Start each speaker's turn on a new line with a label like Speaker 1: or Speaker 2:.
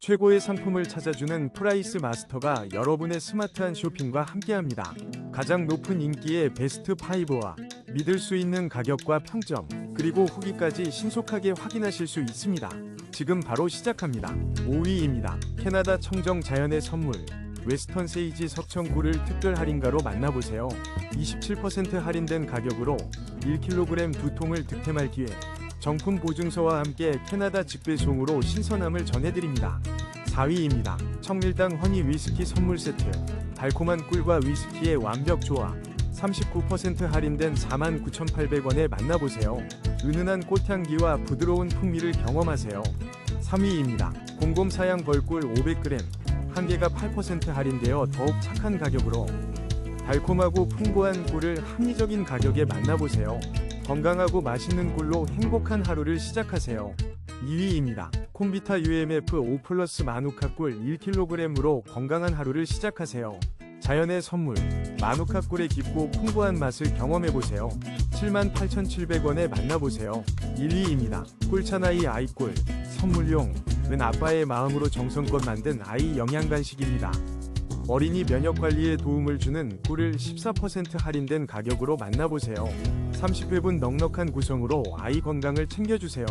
Speaker 1: 최고의 상품을 찾아주는 프라이스 마스터가 여러분의 스마트한 쇼핑과 함께합니다. 가장 높은 인기의 베스트 5와 믿을 수 있는 가격과 평점, 그리고 후기까지 신속하게 확인하실 수 있습니다. 지금 바로 시작합니다. 5위입니다. 캐나다 청정 자연의 선물. 웨스턴 세이지 석청구를 특별 할인가로 만나보세요. 27% 할인된 가격으로 1kg 두 통을 득템할 기회. 정품 보증서와 함께 캐나다 직배송으로 신선함을 전해드립니다. 4위입니다. 청밀당 허니 위스키 선물 세트. 달콤한 꿀과 위스키의 완벽 조합. 39% 할인된 49,800원에 만나보세요. 은은한 꽃향기와 부드러운 풍미를 경험하세요. 3위입니다. 곰곰 사양 벌꿀 500g. 한 개가 8% 할인되어 더욱 착한 가격으로 달콤하고 풍부한 꿀을 합리적인 가격에 만나보세요. 건강하고 맛있는 꿀로 행복한 하루를 시작하세요. 2위입니다. 콤비타 UMF 5 플러스 마누카 꿀 1kg으로 건강한 하루를 시작하세요. 자연의 선물, 마누카 꿀의 깊고 풍부한 맛을 경험해보세요. 78,700원에 만나보세요. 1위입니다. 꿀차나이 아이꿀, 선물용, 은 아빠의 마음으로 정성껏 만든 아이 영양간식입니다. 어린이 면역 관리에 도움을 주는 꿀을 14% 할인된 가격으로 만나보세요. 30회분 넉넉한 구성으로 아이 건강을 챙겨주세요.